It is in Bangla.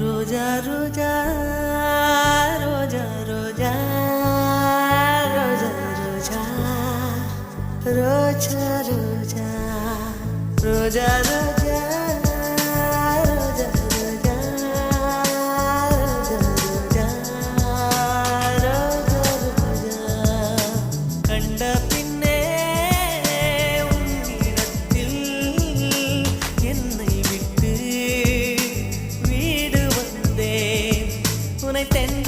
রোজা রোজা রোজা রোজা রোজা রোজা রোজা রোজা রোজা রোজা।